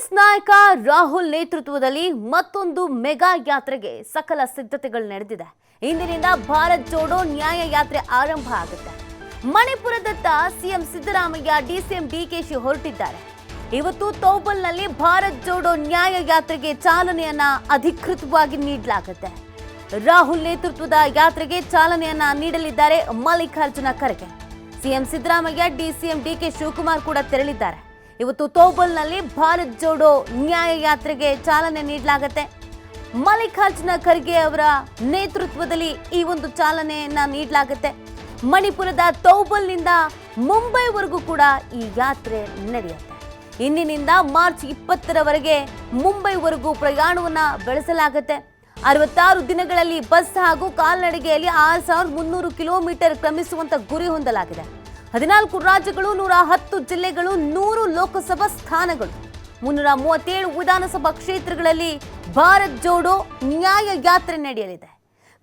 ಕಾಂಗ್ರೆಸ್ ನಾಯಕ ರಾಹುಲ್ ನೇತೃತ್ವದಲ್ಲಿ ಮತ್ತೊಂದು ಮೆಗಾ ಯಾತ್ರೆಗೆ ಸಕಲ ಸಿದ್ಧತೆಗಳು ನಡೆದಿದೆ. ಇಂದಿನಿಂದ ಭಾರತ್ ಜೋಡೋ ನ್ಯಾಯ ಯಾತ್ರೆ ಆರಂಭ ಆಗುತ್ತೆ. ಮಣಿಪುರದತ್ತ ಸಿಎಂ ಸಿದ್ದರಾಮಯ್ಯ, ಡಿಸಿಎಂ ಡಿಕೆಶಿ ಹೊರಟಿದ್ದಾರೆ. ಇವತ್ತು ತೌಬಲ್ನಲ್ಲಿ ಭಾರತ್ ಜೋಡೋ ನ್ಯಾಯ ಯಾತ್ರೆಗೆ ಚಾಲನೆಯನ್ನ ಅಧಿಕೃತವಾಗಿ ನೀಡಲಾಗುತ್ತೆ. ರಾಹುಲ್ ನೇತೃತ್ವದ ಯಾತ್ರೆಗೆ ಚಾಲನೆಯನ್ನ ನೀಡಲಿದ್ದಾರೆ Mallikarjuna Kharge. CM Siddaramaiah, DCM D K Shivakumar ಕೂಡ ತೆರಳಿದ್ದಾರೆ. ಇವತ್ತು ತೋಬಲ್ನಲ್ಲಿ ಭಾರತ್ ಜೋಡೋ ನ್ಯಾಯ ಯಾತ್ರೆಗೆ ಚಾಲನೆ ನೀಡಲಾಗುತ್ತೆ. ಮಲ್ಲಿಕಾರ್ಜುನ ಖರ್ಗೆ ಅವರ ನೇತೃತ್ವದಲ್ಲಿ ಈ ಒಂದು ಚಾಲನೆಯನ್ನ ನೀಡಲಾಗುತ್ತೆ. ಮಣಿಪುರದ ತೌಬಲ್ನಿಂದ ಮುಂಬೈವರೆಗೂ ಕೂಡ ಈ ಯಾತ್ರೆ ನಡೆಯುತ್ತೆ. ಇಂದಿನಿಂದ ಮಾರ್ಚ್ ಇಪ್ಪತ್ತರವರೆಗೆ ಮುಂಬೈವರೆಗೂ ಪ್ರಯಾಣವನ್ನು ಬೆಳೆಸಲಾಗುತ್ತೆ. ಅರವತ್ತಾರು ದಿನಗಳಲ್ಲಿ ಬಸ್ ಹಾಗೂ ಕಾಲ್ನಡಿಗೆಯಲ್ಲಿ ಆರು ಸಾವಿರದ ಮುನ್ನೂರು ಕಿಲೋಮೀಟರ್ ಕ್ರಮಿಸುವಂತ ಗುರಿ ಹೊಂದಲಾಗಿದೆ. ಹದಿನಾಲ್ಕು ರಾಜ್ಯಗಳು, ನೂರ ಹತ್ತು ಜಿಲ್ಲೆಗಳು, ನೂರು ಲೋಕಸಭಾ ಸ್ಥಾನಗಳು. ಮುನ್ನೂರ ಮೂವತ್ತೇಳು ವಿಧಾನಸಭಾ ಕ್ಷೇತ್ರಗಳಲ್ಲಿ ಭಾರತ್ ಜೋಡೋ ನ್ಯಾಯ ಯಾತ್ರೆ ನಡೆಯಲಿದೆ.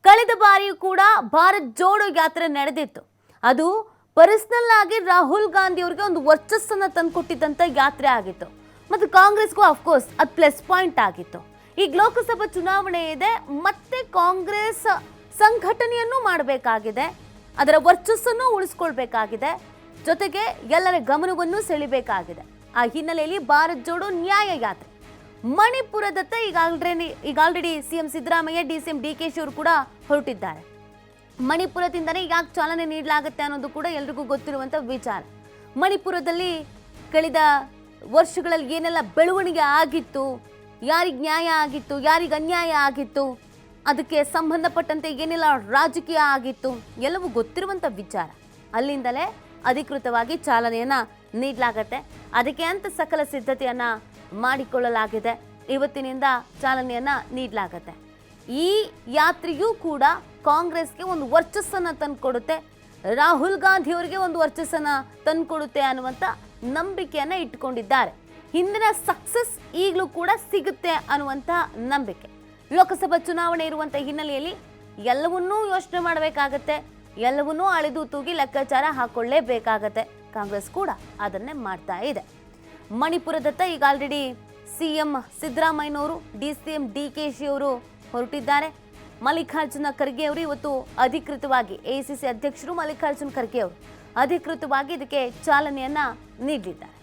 ಕಳೆದ ಬಾರಿಯೂ ಕೂಡ ಭಾರತ್ ಜೋಡೋ ಯಾತ್ರೆ ನಡೆದಿತ್ತು. ಅದು ಪರ್ಸನಲ್ ಆಗಿ ರಾಹುಲ್ ಗಾಂಧಿ ಅವರಿಗೆ ಒಂದು ವರ್ಚಸ್ಸನ್ನ ತಂದುಕೊಟ್ಟಿದ್ದಂಥ ಯಾತ್ರೆ ಆಗಿತ್ತು. ಮತ್ತು ಕಾಂಗ್ರೆಸ್ಗೂ ಅಫ್ಕೋರ್ಸ್ ಅದು ಪ್ಲಸ್ ಪಾಯಿಂಟ್ ಆಗಿತ್ತು. ಈಗ ಲೋಕಸಭಾ ಚುನಾವಣೆ ಇದೆ, ಮತ್ತೆ ಕಾಂಗ್ರೆಸ್ ಸಂಘಟನೆಯನ್ನು ಮಾಡಬೇಕಾಗಿದೆ. ಅದರ ವರ್ಚಸ್ಸನ್ನು ಉಳಿಸ್ಕೊಳ್ಬೇಕಾಗಿದೆ. ಜೊತೆಗೆ ಎಲ್ಲರ ಗಮನವನ್ನು ಸೆಳಿಬೇಕಾಗಿದೆ. ಆ ಹಿನ್ನೆಲೆಯಲ್ಲಿ ಭಾರತ್ ಜೋಡೋ ನ್ಯಾಯ ಯಾತ್ರೆ. ಮಣಿಪುರದತ್ತ ಈಗ ಆಲ್ರೆಡಿ ಈಗ already CM Siddaramaiah, D C M D K she ಅವರು ಕೂಡ ಹೊರಟಿದ್ದಾರೆ. ಮಣಿಪುರದಿಂದನೇ ಯಾಕೆ ಚಾಲನೆ ನೀಡಲಾಗುತ್ತೆ ಅನ್ನೋದು ಕೂಡ ಎಲ್ರಿಗೂ ಗೊತ್ತಿರುವಂಥ ವಿಚಾರ. ಮಣಿಪುರದಲ್ಲಿ ಕಳೆದ ವರ್ಷಗಳಲ್ಲಿ ಏನೆಲ್ಲ ಬೆಳವಣಿಗೆ ಆಗಿತ್ತು, ಯಾರಿಗೆ ನ್ಯಾಯ ಆಗಿತ್ತು, ಯಾರಿಗೆ ಅನ್ಯಾಯ ಆಗಿತ್ತು ಅದಕ್ಕೆ ಸಂಬಂಧಪಟ್ಟಂತೆ ಏನೆಲ್ಲ ರಾಜಕೀಯ ಆಗಿತ್ತು ಎಲ್ಲವೂ ಗೊತ್ತಿರುವಂಥ ವಿಚಾರ. ಅಲ್ಲಿಂದಲೇ ಅಧಿಕೃತವಾಗಿ ಚಾಲನೆಯನ್ನು ನೀಡಲಾಗತ್ತೆ. ಅದಕ್ಕೆ ಅಂತ ಸಕಲ ಸಿದ್ಧತೆಯನ್ನ ಮಾಡಿಕೊಳ್ಳಲಾಗಿದೆ. ಇವತ್ತಿನಿಂದ ಚಾಲನೆಯನ್ನು ನೀಡಲಾಗತ್ತೆ. ಈ ಯಾತ್ರೆಯೂ ಕೂಡ ಕಾಂಗ್ರೆಸ್ಗೆ ಒಂದು ವರ್ಚಸ್ಸನ್ನ ತಂದುಕೊಡುತ್ತೆ. ರಾಹುಲ್ ಗಾಂಧಿ ಅವರಿಗೆ ಒಂದು ವರ್ಚಸ್ಸನ್ನು ತಂದುಕೊಡುತ್ತೆ ಅನ್ನುವಂಥ ನಂಬಿಕೆಯನ್ನ ಇಟ್ಕೊಂಡಿದ್ದಾರೆ. ಹಿಂದಿನ ಸಕ್ಸಸ್ ಈಗಲೂ ಕೂಡ ಸಿಗುತ್ತೆ ಅನ್ನುವಂಥ ನಂಬಿಕೆ. ಲೋಕಸಭಾ ಚುನಾವಣೆ ಇರುವಂಥ ಹಿನ್ನೆಲೆಯಲ್ಲಿ ಎಲ್ಲವನ್ನೂ ಯೋಚನೆ ಮಾಡಬೇಕಾಗತ್ತೆ. ಎಲ್ಲವನ್ನೂ ಅಳೆದು ತೂಗಿ ಲೆಕ್ಕಾಚಾರ ಹಾಕೊಳ್ಳೇಬೇಕಾಗತ್ತೆ. ಕಾಂಗ್ರೆಸ್ ಕೂಡ ಅದನ್ನೇ ಮಾಡ್ತಾ ಇದೆ. ಮಣಿಪುರದತ್ತ ಈಗ ಆಲ್ರೆಡಿ ಸಿ ಎಂ ಸಿದ್ದರಾಮಯ್ಯನವರು, D C M D K she ಅವರು ಹೊರಟಿದ್ದಾರೆ. ಮಲ್ಲಿಕಾರ್ಜುನ ಖರ್ಗೆ ಅವರು ಇವತ್ತು ಅಧಿಕೃತವಾಗಿ, ಎ ಸಿ ಸಿ ಅಧ್ಯಕ್ಷರು ಮಲ್ಲಿಕಾರ್ಜುನ ಖರ್ಗೆ ಅವರು ಅಧಿಕೃತವಾಗಿ ಇದಕ್ಕೆ ಚಾಲನೆಯನ್ನ ನೀಡಲಿದ್ದಾರೆ.